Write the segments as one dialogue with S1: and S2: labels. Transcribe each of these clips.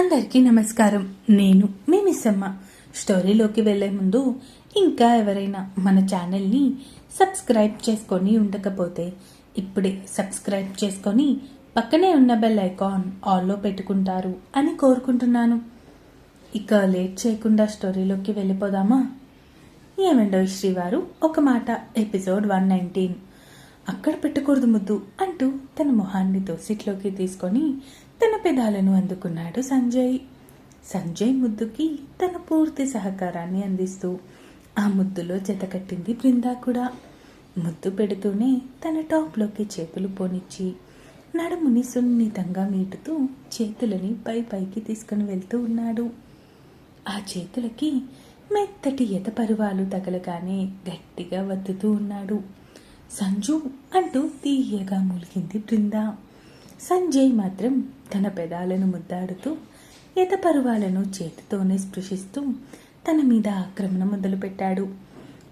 S1: అందరికీ నమస్కారం నేను మీ మిస్సమ్మ స్టోరీలోకి వెళ్లే ముందు ఇంకా ఎవరైనా మన ఛానల్ని సబ్స్క్రైబ్ చేసుకొని ఉండకపోతే ఇప్పుడే సబ్స్క్రైబ్ చేసుకొని పక్కనే ఉన్న బెల్ ఐకాన్ ఆల్లో పెట్టుకుంటారు అని కోరుకుంటున్నాను ఇక లేట్ చేయకుండా స్టోరీలోకి వెళ్ళిపోదామా ఏమండో శ్రీవారు ఒక మాట ఎపిసోడ్ వన్ నైన్టీన్ అక్కడ పెట్టకూడదు ముద్దు అంటూ తన మొహాన్ని దోసిట్లోకి తీసుకొని తన పెదాలను అందుకున్నాడు సంజయ్ సంజయ్ ముద్దుకి తన పూర్తి సహకారాన్ని అందిస్తూ ఆ ముద్దులో జతకట్టింది బృందా కూడా ముద్దు పెడుతూనే తన టాప్లోకి చేతులు పోనిచ్చి నడుముని సున్నితంగా మీటుతూ చేతులని పై పైకి తీసుకుని వెళ్తూ ఉన్నాడు ఆ చేతులకి మెత్తటి ఎతపరువాలు తగలగానే గట్టిగా వత్తుతూ ఉన్నాడు సంజు అంటూ తీయగా మూలిగింది బృందా సంజయ్ మాత్రం తన పెదాలను ముద్దాడుతూ ఎతపరువాలను చేతితోనే స్పృశిస్తూ తన మీద ఆక్రమణ మొదలుపెట్టాడు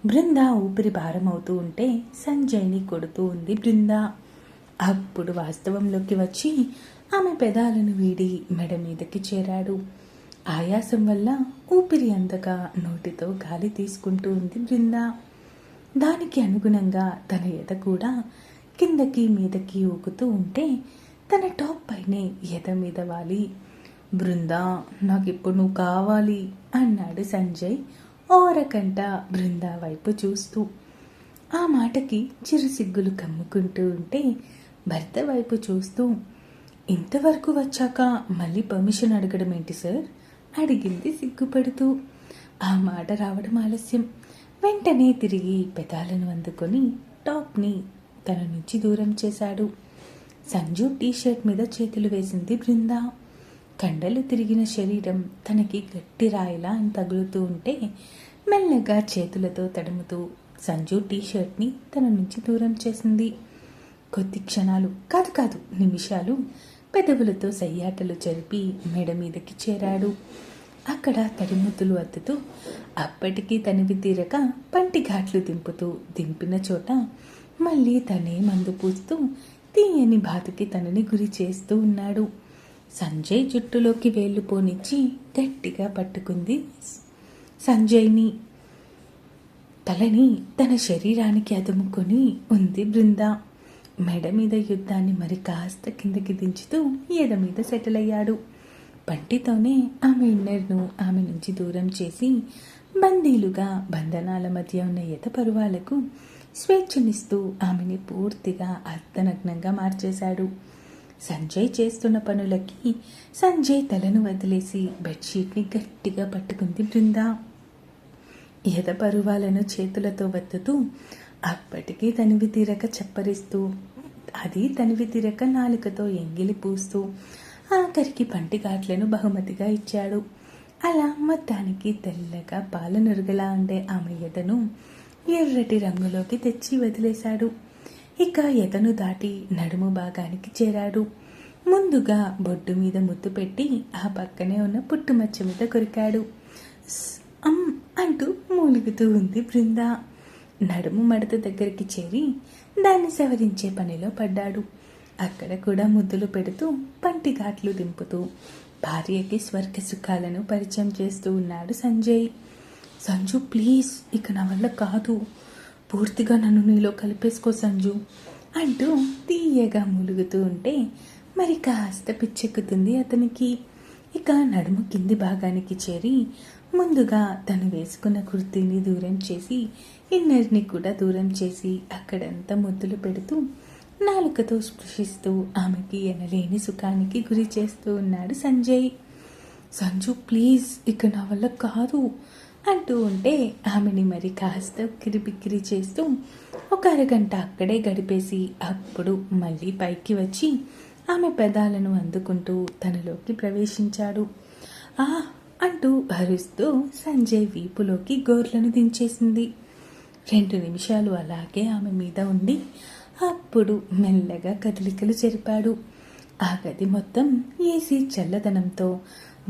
S1: బృంద ఊపిరి భారమవుతూ ఉంటే సంజయ్ని కొడుతూ ఉంది బృంద అప్పుడు వాస్తవంలోకి వచ్చి ఆమె పెదాలను వీడి మెడ మీదకి చేరాడు ఆయాసం వల్ల ఊపిరి అందగా నోటితో గాలి తీసుకుంటూ ఉంది బృంద దానికి అనుగుణంగా తన ఎద కూడా కిందకి మీదకి ఊగుతూ ఉంటే తన టాప్ పైనే ఎద మీద వాలి బృందా నాకు ఇప్పుడు నువ్వు కావాలి అన్నాడు సంజయ్ ఓరకంట బృందా వైపు చూస్తూ ఆ మాటకి చిరుసిగ్గులు కమ్ముకుంటూ ఉంటే భర్త వైపు చూస్తూ ఇంతవరకు వచ్చాక మళ్ళీ పర్మిషన్ అడగడం ఏంటి సార్ అడిగింది సిగ్గుపడుతూ ఆ మాట రావడం ఆలస్యం వెంటనే తిరిగి పెదాలను అందుకొని టాప్ని తన నుంచి దూరం చేశాడు సంజు టీషర్ట్ మీద చేతులు వేసింది బృంద కండలు తిరిగిన శరీరం తనకి గట్టి రాయిలా అని తగులుతూ ఉంటే మెల్లగా చేతులతో తడుముతూ సంజు టీషర్ట్ని తన నుంచి దూరం చేసింది కొద్ది క్షణాలు కాదు కాదు నిమిషాలు పెదవులతో సయ్యాటలు జరిపి మెడ మీదకి చేరాడు అక్కడ తడిముతులు అద్దుతూ అప్పటికీ తనివి తీరక పంటి ఘాట్లు దింపుతూ దింపిన చోట మళ్ళీ తనే మందు పూస్తూ తీయని బాధకి తనని గురి చేస్తూ ఉన్నాడు సంజయ్ జుట్టులోకి వేళ్ళు పోనిచ్చి గట్టిగా పట్టుకుంది సంజయ్ని తలని తన శరీరానికి అదుముకొని ఉంది బృంద మెడ మీద యుద్ధాన్ని మరి కాస్త కిందకి దించుతూ ఎద మీద సెటిల్ అయ్యాడు పంటితోనే ఆమె ఇన్నర్ను ఆమె నుంచి దూరం చేసి బందీలుగా బంధనాల మధ్య ఉన్న ఎత పరువాలకు స్వేచ్ఛనిస్తూ ఆమెని పూర్తిగా అర్థనగ్నంగా మార్చేశాడు సంజయ్ చేస్తున్న పనులకి సంజయ్ తలను వదిలేసి బెడ్షీట్ని గట్టిగా పట్టుకుంది బృందా ఎద పరువాలను చేతులతో వత్తుతూ అప్పటికీ తనివి తీరక చప్పరిస్తూ అది తనివి తీరక నాలుకతో ఎంగిలి పూస్తూ ఆఖరికి పంటిగాట్లను బహుమతిగా ఇచ్చాడు అలా మొత్తానికి తెల్లగా పాలనురుగలా ఉండే ఆమె ఎదను ఎర్రటి రంగులోకి తెచ్చి వదిలేశాడు ఇక ఎతను దాటి నడుము భాగానికి చేరాడు ముందుగా బొడ్డు మీద ముద్దు పెట్టి ఆ పక్కనే ఉన్న పుట్టుమచ్చ మీద కొరికాడు అమ్ అంటూ మూలుగుతూ ఉంది బృంద నడుము మడత దగ్గరికి చేరి దాన్ని సవరించే పనిలో పడ్డాడు అక్కడ కూడా ముద్దులు పెడుతూ పంటి ఘాట్లు దింపుతూ భార్యకి స్వర్గ సుఖాలను పరిచయం చేస్తూ ఉన్నాడు సంజయ్ సంజు ప్లీజ్ ఇక నా వల్ల కాదు పూర్తిగా నన్ను నీలో కలిపేసుకో సంజు అంటూ తీయగా ములుగుతూ ఉంటే మరి కాస్త పిచ్చెక్కుతుంది అతనికి ఇక నడుము కింది భాగానికి చేరి ముందుగా తను వేసుకున్న కుర్తీని దూరం చేసి ఇన్నర్ని కూడా దూరం చేసి అక్కడంతా ముద్దులు పెడుతూ నాలుకతో స్పృశిస్తూ ఆమెకి ఎనలేని సుఖానికి గురి చేస్తూ ఉన్నాడు సంజయ్ సంజు ప్లీజ్ ఇక నా వల్ల కాదు అంటూ ఉంటే ఆమెని మరి కాస్త కిరిపిక్కిరి చేస్తూ ఒక అరగంట అక్కడే గడిపేసి అప్పుడు మళ్ళీ పైకి వచ్చి ఆమె పెదాలను అందుకుంటూ తనలోకి ప్రవేశించాడు ఆ అంటూ అరుస్తూ సంజయ్ వీపులోకి గోర్లను దించేసింది రెండు నిమిషాలు అలాగే ఆమె మీద ఉండి అప్పుడు మెల్లగా కదలికలు జరిపాడు ఆ గది మొత్తం ఏసీ చల్లదనంతో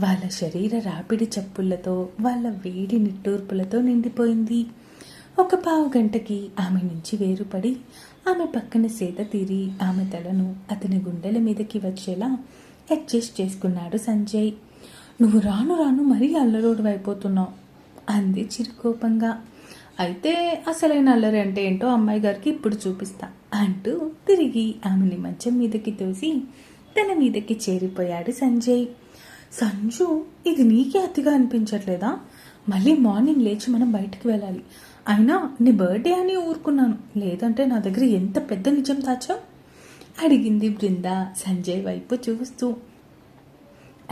S1: వాళ్ళ శరీర రాపిడి చప్పుళ్లతో వాళ్ళ వేడి నిట్టూర్పులతో నిండిపోయింది ఒక పావు గంటకి ఆమె నుంచి వేరుపడి ఆమె పక్కన సేత తీరి ఆమె తలను అతని గుండెల మీదకి వచ్చేలా అడ్జస్ట్ చేసుకున్నాడు సంజయ్ నువ్వు రాను రాను మరీ అల్లరోడు అయిపోతున్నావు అంది చిరుకోపంగా అయితే అసలైన అల్లరి అంటే ఏంటో అమ్మాయి గారికి ఇప్పుడు చూపిస్తా అంటూ తిరిగి ఆమెని మంచం మీదకి తోసి తన మీదకి చేరిపోయాడు సంజయ్ సంజు ఇది నీకే అతిగా అనిపించట్లేదా మళ్ళీ మార్నింగ్ లేచి మనం బయటికి వెళ్ళాలి అయినా నీ బర్త్డే అని ఊరుకున్నాను లేదంటే నా దగ్గర ఎంత పెద్ద నిజం దాచావు అడిగింది బృంద సంజయ్ వైపు చూస్తూ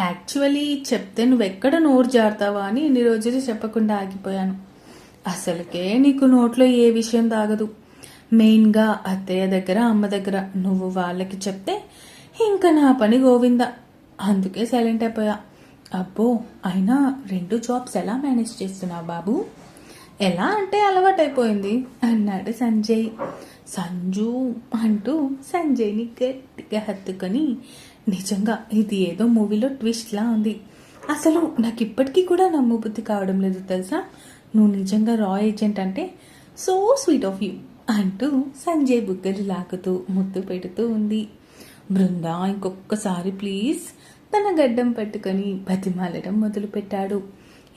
S1: యాక్చువల్లీ చెప్తే నువ్వెక్కడ నోరు జారుతావా అని ఇన్ని రోజులు చెప్పకుండా ఆగిపోయాను అసలుకే నీకు నోట్లో ఏ విషయం తాగదు మెయిన్గా అత్తయ్య దగ్గర అమ్మ దగ్గర నువ్వు వాళ్ళకి చెప్తే ఇంకా నా పని గోవిందా అందుకే సైలెంట్ అయిపోయా అబ్బో అయినా రెండు జాబ్స్ ఎలా మేనేజ్ చేస్తున్నావు బాబు ఎలా అంటే అలవాటైపోయింది అన్నాడు సంజయ్ సంజు అంటూ సంజయ్ని గట్టిగా హత్తుకొని నిజంగా ఇది ఏదో మూవీలో ట్విస్ట్లా ఉంది అసలు నాకు ఇప్పటికీ కూడా నమ్మబుద్ధి కావడం లేదు తెలుసా నువ్వు నిజంగా రా ఏజెంట్ అంటే సో స్వీట్ ఆఫ్ యూ అంటూ సంజయ్ బుగ్గలు లాగుతూ ముద్దు పెడుతూ ఉంది బృందా ఇంకొక్కసారి ప్లీజ్ తన గడ్డం పట్టుకొని బతిమాలడం మొదలుపెట్టాడు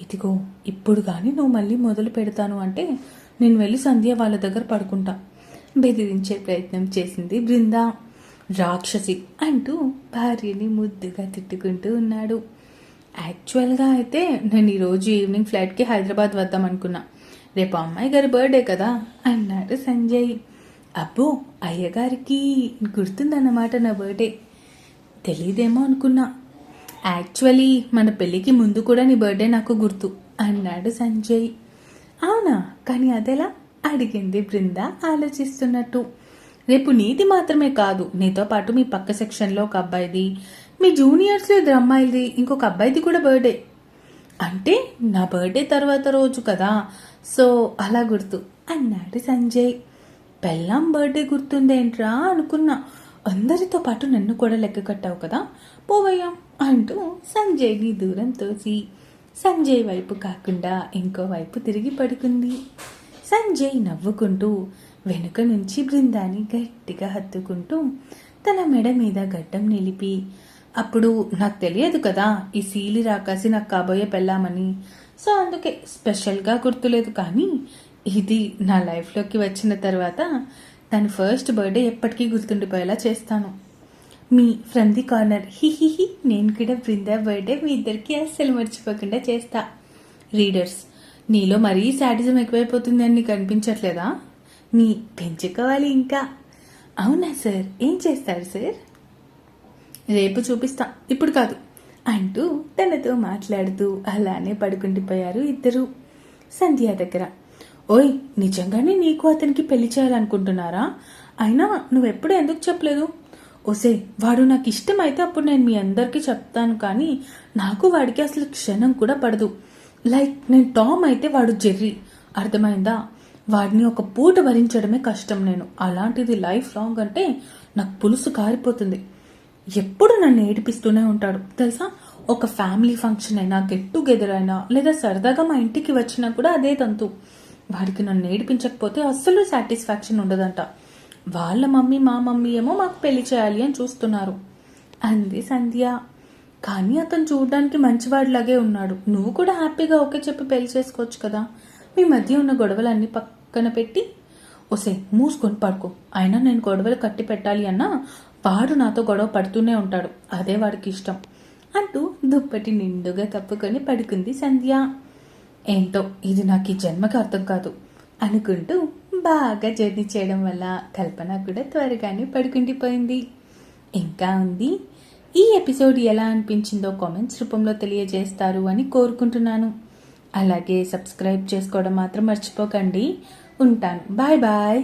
S1: ఇదిగో ఇప్పుడు కానీ నువ్వు మళ్ళీ మొదలు పెడతాను అంటే నేను వెళ్ళి సంధ్య వాళ్ళ దగ్గర పడుకుంటా బెదిరించే ప్రయత్నం చేసింది బృందా రాక్షసి అంటూ భార్యని ముద్దుగా తిట్టుకుంటూ ఉన్నాడు యాక్చువల్గా అయితే నేను ఈరోజు ఈవినింగ్ ఫ్లైట్కి హైదరాబాద్ వద్దాం అనుకున్నా రేపు అమ్మాయి గారి బర్త్డే కదా అన్నాడు సంజయ్ అబ్బో అయ్యగారికి గుర్తుందన్నమాట నా బర్త్డే తెలియదేమో అనుకున్నా యాక్చువల్లీ మన పెళ్ళికి ముందు కూడా నీ బర్త్డే నాకు గుర్తు అన్నాడు సంజయ్ అవునా కానీ అదెలా అడిగింది బృంద ఆలోచిస్తున్నట్టు రేపు నీది మాత్రమే కాదు నీతో పాటు మీ పక్క సెక్షన్లో ఒక అబ్బాయిది మీ జూనియర్స్లో ఇద్దరు అమ్మాయిలది ఇంకొక అబ్బాయిది కూడా బర్త్డే అంటే నా బర్త్డే తర్వాత రోజు కదా సో అలా గుర్తు అన్నాడు సంజయ్ పెళ్ళాం బర్త్డే గుర్తుందేంట్రా అనుకున్నా అందరితో పాటు నన్ను కూడా లెక్క కట్టావు కదా పోవయ్యా అంటూ సంజయ్ని దూరం తోసి సంజయ్ వైపు కాకుండా ఇంకో వైపు తిరిగి పడుకుంది సంజయ్ నవ్వుకుంటూ వెనుక నుంచి బృందాన్ని గట్టిగా హత్తుకుంటూ తన మెడ మీద గడ్డం నిలిపి అప్పుడు నాకు తెలియదు కదా ఈ సీలి రాకాసి నాకు కాబోయే పెళ్ళామని సో అందుకే స్పెషల్గా గుర్తులేదు కానీ ఇది నా లైఫ్లోకి వచ్చిన తర్వాత తన ఫస్ట్ బర్త్డే ఎప్పటికీ గుర్తుండిపోయేలా చేస్తాను మీ ఫ్రమ్ ది కార్నర్ హి నేను కూడా బృందా బర్త్డే మీ ఇద్దరికి అస్సలు మర్చిపోకుండా చేస్తా రీడర్స్ నీలో మరీ శాటిజం ఎక్కువైపోతుందని నీకు అనిపించట్లేదా మీ పెంచుకోవాలి ఇంకా అవునా సార్ ఏం చేస్తారు సార్ రేపు చూపిస్తా ఇప్పుడు కాదు అంటూ తనతో మాట్లాడుతూ అలానే పడుకుండిపోయారు ఇద్దరు సంధ్యా దగ్గర ఓయ్ నిజంగానే నీకు అతనికి పెళ్లి చేయాలనుకుంటున్నారా అయినా నువ్వెప్పుడు ఎందుకు చెప్పలేదు ఒసే వాడు నాకు ఇష్టమైతే అప్పుడు నేను మీ అందరికీ చెప్తాను కానీ నాకు వాడికి అసలు క్షణం కూడా పడదు లైక్ నేను టామ్ అయితే వాడు జెర్రీ అర్థమైందా వాడిని ఒక పూట భరించడమే కష్టం నేను అలాంటిది లైఫ్ లాంగ్ అంటే నాకు పులుసు కారిపోతుంది ఎప్పుడు నన్ను ఏడిపిస్తూనే ఉంటాడు తెలుసా ఒక ఫ్యామిలీ ఫంక్షన్ అయినా గెట్ టుగెదర్ అయినా లేదా సరదాగా మా ఇంటికి వచ్చినా కూడా అదే తంతు వాడికి నన్ను నేర్పించకపోతే అస్సలు సాటిస్ఫాక్షన్ ఉండదంట వాళ్ళ మమ్మీ మా మమ్మీ ఏమో మాకు పెళ్లి చేయాలి అని చూస్తున్నారు అంది సంధ్య కానీ అతను చూడడానికి మంచివాడిలాగే ఉన్నాడు నువ్వు కూడా హ్యాపీగా ఓకే చెప్పి పెళ్లి చేసుకోవచ్చు కదా మీ మధ్య ఉన్న గొడవలన్నీ పక్కన పెట్టి ఒసే మూసుకొని పడుకో అయినా నేను గొడవలు కట్టి పెట్టాలి అన్నా వాడు నాతో గొడవ పడుతూనే ఉంటాడు అదే వాడికి ఇష్టం అంటూ దుప్పటి నిండుగా కప్పుకొని పడుకుంది సంధ్య ఏంటో ఇది నాకు ఈ జన్మకి అర్థం కాదు అనుకుంటూ బాగా జర్నీ చేయడం వల్ల కల్పన కూడా త్వరగానే పడుకుండిపోయింది ఇంకా ఉంది ఈ ఎపిసోడ్ ఎలా అనిపించిందో కామెంట్స్ రూపంలో తెలియజేస్తారు అని కోరుకుంటున్నాను అలాగే సబ్స్క్రైబ్ చేసుకోవడం మాత్రం మర్చిపోకండి ఉంటాను బాయ్ బాయ్